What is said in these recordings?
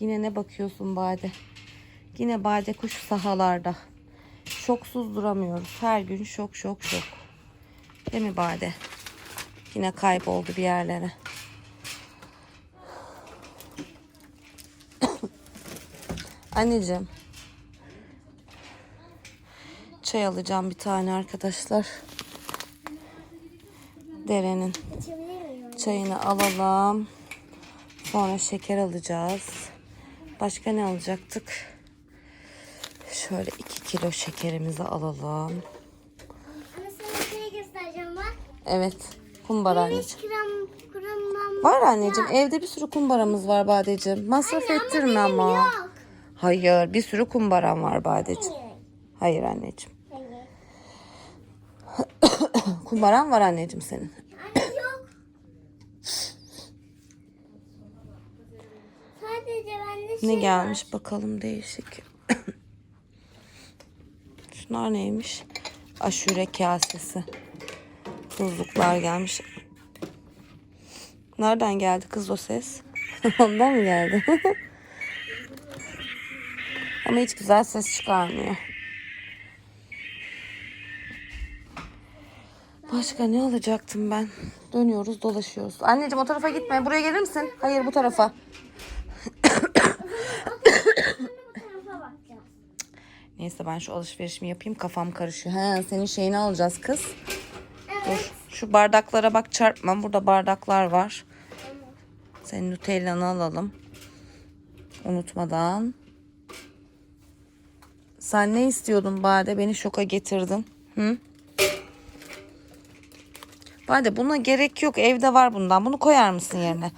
Yine ne bakıyorsun Bade? Yine Bade kuş sahalarda. Şoksuz duramıyoruz. Her gün şok şok şok. Değil mi Bade? Yine kayboldu bir yerlere. Anneciğim. Çay alacağım bir tane arkadaşlar. Derenin çayını alalım. Sonra şeker alacağız. Başka ne alacaktık? Şöyle 2 kilo şekerimizi alalım. Anne sana şey göstereceğim bak. Evet. Kumbara Benim anneciğim. kremden Var anneciğim. Evde bir sürü kumbaramız var Badeciğim. Masraf ettirme ama. yok. Hayır. Bir sürü kumbaram var Badeciğim. Hayır. Hayır anneciğim. Hayır. Kumbaran var anneciğim senin. Anne yok. Sadece bende şey Ne var. gelmiş bakalım değişik. Şunlar neymiş? Aşure kasesi. Tuzluklar gelmiş. Nereden geldi kız o ses? Ondan mı geldi? Ama hiç güzel ses çıkarmıyor. Başka ne alacaktım ben? Dönüyoruz dolaşıyoruz. Anneciğim o tarafa gitme. Buraya gelir misin? Hayır bu tarafa. Şimdi bu tarafa bakacağız. Neyse ben şu alışverişimi yapayım kafam karışıyor. He senin şeyini alacağız kız. Dur şu bardaklara bak çarpma. Burada bardaklar var. Senin Nutella'nı alalım. Unutmadan. Sen ne istiyordun Bade? Beni şoka getirdin. Hı? Bade buna gerek yok. Evde var bundan. Bunu koyar mısın yerine?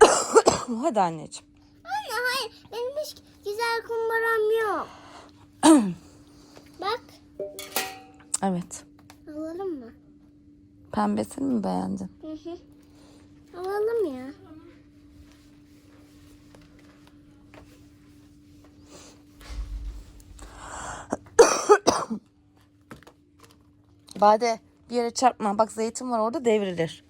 Hadi anneciğim. Anne hayır. Benim hiç güzel kumbaram Evet. Alalım mı? Pembesini mi beğendin? Hı hı. Alalım ya. Bade bir yere çarpma. Bak zeytin var orada devrilir.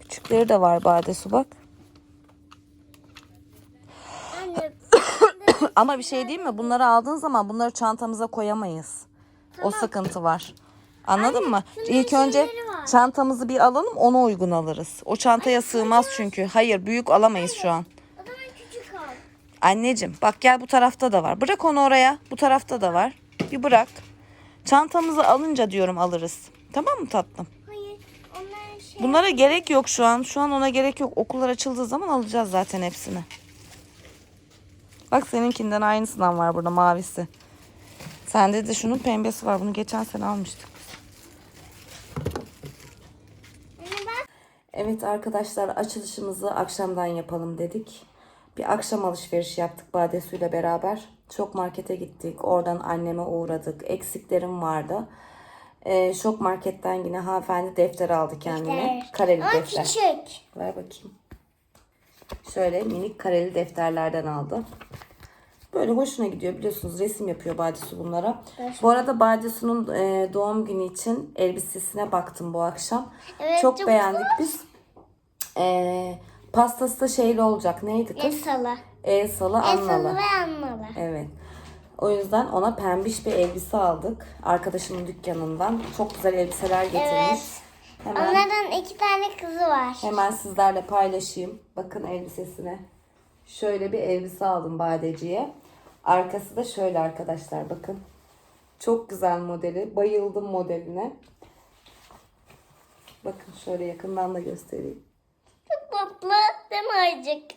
Küçükleri de var Bade su bak. Anne Ama bir şey değil mi? Bunları aldığın zaman bunları çantamıza koyamayız. O sıkıntı var. Anladın mı? şunların İlk önce şeyleri var. çantamızı bir alalım ona uygun alırız. O çantaya sığmaz çünkü. Hayır büyük alamayız şu an. o zaman küçük al. Anneciğim bak gel bu tarafta da var. Bırak onu oraya. Bu tarafta da var. Bir bırak. Çantamızı alınca diyorum alırız. Tamam mı tatlım? Hayır. Onların şey. Bunlara gerek yok şu an. Şu an ona gerek yok. Okullar açıldığı zaman alacağız zaten hepsini. Bak seninkinden aynısından var burada mavisi. Sende de şunun pembesi var. Bunu geçen sene almıştık. Evet arkadaşlar açılışımızı akşamdan yapalım dedik. Bir akşam alışverişi yaptık Badesu ile beraber. Çok markete gittik. Oradan anneme uğradık. Eksiklerim vardı. Ee, şok marketten yine hanımefendi defter aldı kendine. Defter. Kareli Ama defter. küçük. Ver bakayım. Şöyle minik kareli defterlerden aldı. Böyle hoşuna gidiyor biliyorsunuz resim yapıyor Badisu bunlara. Bu arada Badisu'nun e, doğum günü için elbisesine baktım bu akşam. Evet, çok çok beğendik biz. E, pastası da şeyli olacak. Neydi kız? Esalı. Esalı Annalı. ve anmalı. Evet. O yüzden ona pembiş bir elbise aldık. Arkadaşımın dükkanından. Çok güzel elbiseler getirmiş. Evet. Hemen Onlardan iki tane kızı var. Hemen sizlerle paylaşayım. Bakın elbisesine. Şöyle bir elbise aldım Badeci'ye. Arkası da şöyle arkadaşlar bakın. Çok güzel modeli. Bayıldım modeline. Bakın şöyle yakından da göstereyim. Çok tatlı değil mi Aycık?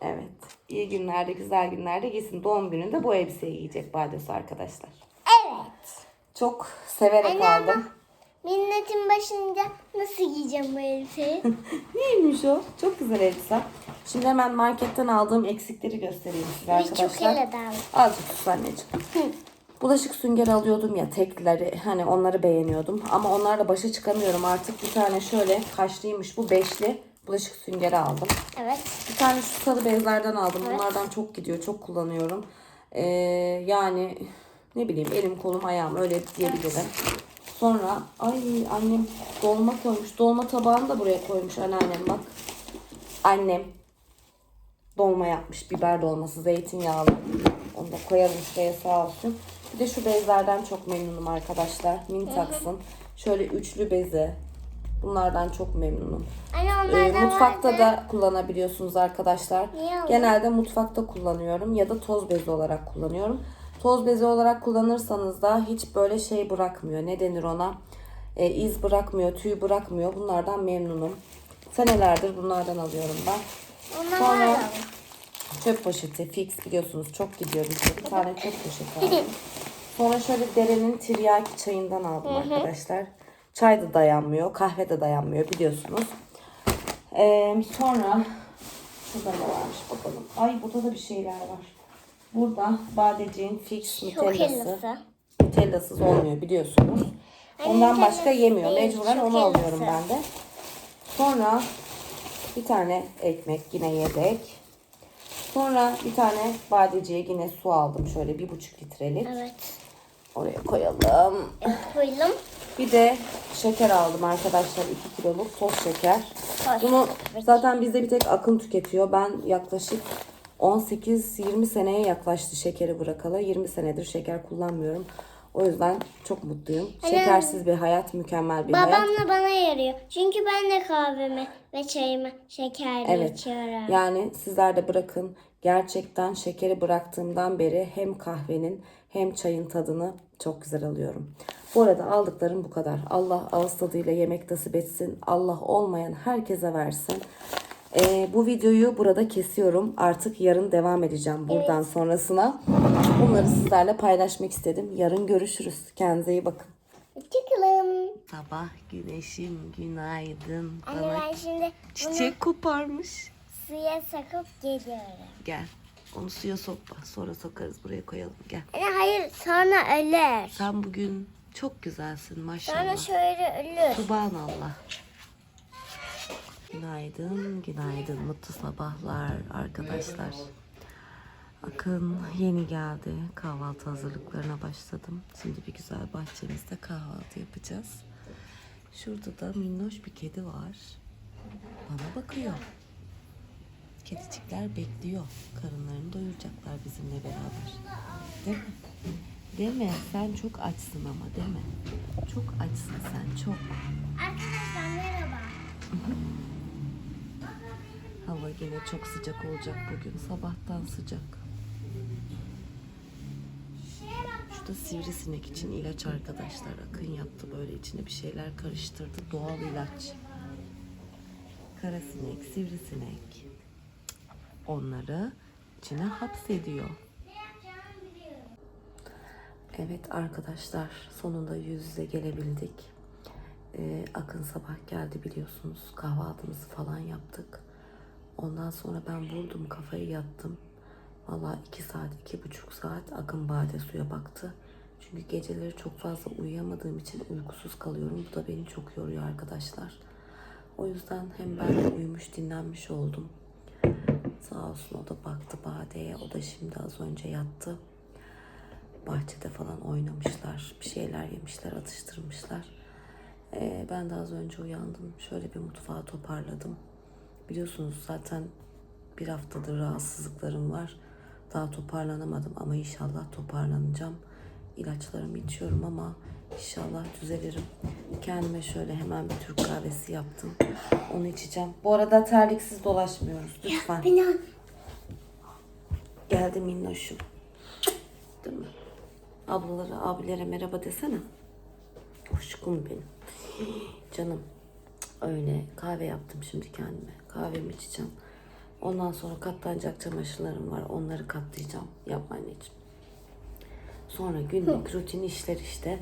Evet. İyi günlerde, güzel günlerde giysin. Doğum gününde bu elbiseyi giyecek Badesi arkadaşlar. Evet. Çok severek Anne ama- aldım. Minnetin başında nasıl giyeceğim bu elbiseyi? Neymiş o? Çok güzel elbise. Şimdi hemen marketten aldığım eksikleri göstereyim size arkadaşlar. ele daldı. Azıcık sus anneciğim. Bulaşık süngeri alıyordum ya tekleri hani onları beğeniyordum ama onlarla başa çıkamıyorum artık bir tane şöyle kaşlıymış bu beşli bulaşık süngeri aldım. Evet. Bir tane şu sarı bezlerden aldım bunlardan çok gidiyor çok kullanıyorum. Ee, yani ne bileyim elim kolum ayağım öyle diyebilirim. Sonra ay annem dolma koymuş dolma tabağını da buraya koymuş anneannem bak. Annem dolma yapmış. Biber dolması, zeytinyağlı. Onu da koyalım şuraya sağ olsun. Bir de şu bezlerden çok memnunum arkadaşlar. Mintax'ın. Şöyle üçlü bezi. Bunlardan çok memnunum. Anne Ee, mutfakta vardı. da kullanabiliyorsunuz arkadaşlar. Genelde mutfakta kullanıyorum ya da toz bezi olarak kullanıyorum. Toz bezi olarak kullanırsanız da hiç böyle şey bırakmıyor. Ne denir ona? Ee, iz bırakmıyor, tüy bırakmıyor. Bunlardan memnunum. Senelerdir bunlardan alıyorum ben. Onlar Sonra çöp poşeti fix biliyorsunuz çok gidiyor bizde. Bir tane çöp poşeti aldım. Sonra şöyle derenin tiryaki çayından aldım arkadaşlar. Çay da dayanmıyor, kahve de dayanmıyor biliyorsunuz. Ee, sonra şurada ne varmış bakalım. Ay burada da bir şeyler var. Burada badeciğin fix nutellası. Nutellasız olmuyor biliyorsunuz. Ondan başka yemiyor. Mecburen onu alıyorum ben de. Sonra bir tane ekmek yine yedek. Sonra bir tane badeciye yine su aldım. Şöyle bir buçuk litrelik. Evet. Oraya koyalım. Koyalım. Bir de şeker aldım arkadaşlar. 2 kiloluk toz şeker. Toz Bunu zaten bizde bir tek Akın tüketiyor. Ben yaklaşık 18-20 seneye yaklaştı şekeri bırakalı. 20 senedir şeker kullanmıyorum. O yüzden çok mutluyum. Şekersiz bir hayat, mükemmel bir hayat. Babam da bana yarıyor. Çünkü ben de kahvemi ve çayımı şekerli Evet. içiyorum. Yani sizler de bırakın. Gerçekten şekeri bıraktığımdan beri hem kahvenin hem çayın tadını çok güzel alıyorum. Bu arada aldıklarım bu kadar. Allah ağız tadıyla yemek nasip etsin. Allah olmayan herkese versin. Ee, bu videoyu burada kesiyorum. Artık yarın devam edeceğim buradan sonrasına. Bunları sizlerle paylaşmak istedim. Yarın görüşürüz. Kendinize iyi bakın. Çıkalım. Sabah güneşim günaydın. Anne ben şimdi Çiçek koparmış. suya sakıp geliyorum. Gel. Onu suya sokma. Sonra sokarız. Buraya koyalım. Gel. Anne hayır sonra ölür. Sen bugün çok güzelsin Sonra maşallah. şöyle ölür. Subhanallah. Günaydın, günaydın. Mutlu sabahlar arkadaşlar. Akın yeni geldi. Kahvaltı hazırlıklarına başladım. Şimdi bir güzel bahçemizde kahvaltı yapacağız. Şurada da minnoş bir kedi var. Bana bakıyor. Kedicikler bekliyor. Karınlarını doyuracaklar bizimle beraber. Değil mi? Değil mi? Sen çok açsın ama değil mi? Çok açsın sen çok. Arkadaşlar merhaba. Hava yine çok sıcak olacak bugün. Sabahtan sıcak. Şu da sivrisinek için ilaç arkadaşlar. Akın yaptı böyle içine bir şeyler karıştırdı. Doğal ilaç. Karasinek, sivrisinek. Onları içine hapsediyor. Evet arkadaşlar sonunda yüz yüze gelebildik. Ee, Akın sabah geldi biliyorsunuz kahvaltımızı falan yaptık. Ondan sonra ben vurdum kafayı yattım. Valla iki saat, iki buçuk saat Akın bade suya baktı. Çünkü geceleri çok fazla uyuyamadığım için uykusuz kalıyorum. Bu da beni çok yoruyor arkadaşlar. O yüzden hem ben de uyumuş dinlenmiş oldum. Sağ olsun o da baktı badeye. O da şimdi az önce yattı bahçede falan oynamışlar. Bir şeyler yemişler, atıştırmışlar. Ee, ben de az önce uyandım. Şöyle bir mutfağı toparladım. Biliyorsunuz zaten bir haftadır rahatsızlıklarım var. Daha toparlanamadım ama inşallah toparlanacağım. İlaçlarımı içiyorum ama inşallah düzelirim. Kendime şöyle hemen bir Türk kahvesi yaptım. Onu içeceğim. Bu arada terliksiz dolaşmıyoruz lütfen. Geldi minnoşum. Değil mi? Ablalara, abilere merhaba desene. Hoşkum benim. Canım. Öyle kahve yaptım şimdi kendime. Kahvemi içeceğim. Ondan sonra katlanacak çamaşırlarım var. Onları katlayacağım. Yapma anneciğim. Sonra günlük rutin işler işte.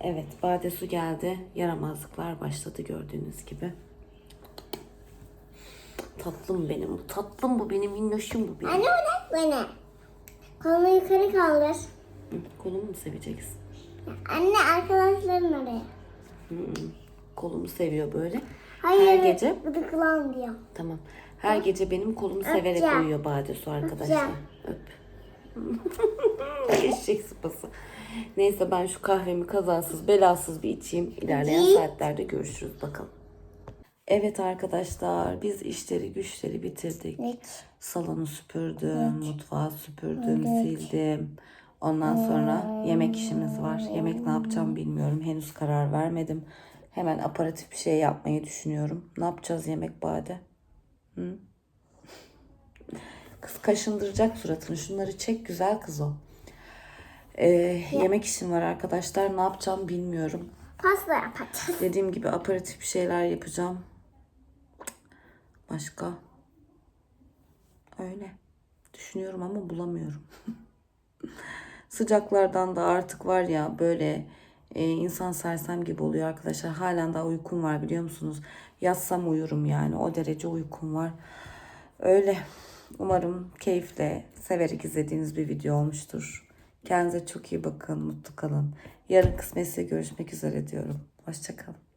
Evet bade su geldi. Yaramazlıklar başladı gördüğünüz gibi. Tatlım benim. bu, Tatlım bu benim. Minnoşum bu benim. Anne bırak beni. Kolunu yukarı kaldır. Hı, Kolumu mu seveceksin? Anne arkadaşların oraya. Hı, Kolumu seviyor böyle. Hayır. Her gece Gıdıklan diyor. tamam. Her gece benim kolumu severek Öpeceğim. uyuyor Badesu arkadaşlar. Öp. Eşek sıpası. Neyse ben şu kahvemi kazasız belasız bir içeyim. İlerleyen İyi. saatlerde görüşürüz bakalım. Evet arkadaşlar biz işleri güçleri bitirdik. Evet. Salonu süpürdüm, mutfağı süpürdüm, sildim. Ondan sonra yemek işimiz var. Yemek ne yapacağım bilmiyorum. Henüz karar vermedim. Hemen aparatif bir şey yapmayı düşünüyorum. Ne yapacağız yemek bade? Hı? Kız kaşındıracak suratını. Şunları çek güzel kız o. Ee, yemek işim var arkadaşlar. Ne yapacağım bilmiyorum. Pasta yapacağız. Dediğim gibi aparatif bir şeyler yapacağım. Başka? Öyle. Düşünüyorum ama bulamıyorum. Sıcaklardan da artık var ya böyle e, insan sersem gibi oluyor arkadaşlar. Halen daha uykum var biliyor musunuz? Yatsam uyurum yani. O derece uykum var. Öyle. Umarım keyifle, severek izlediğiniz bir video olmuştur. Kendinize çok iyi bakın, mutlu kalın. Yarın kısmetse görüşmek üzere diyorum. Hoşçakalın.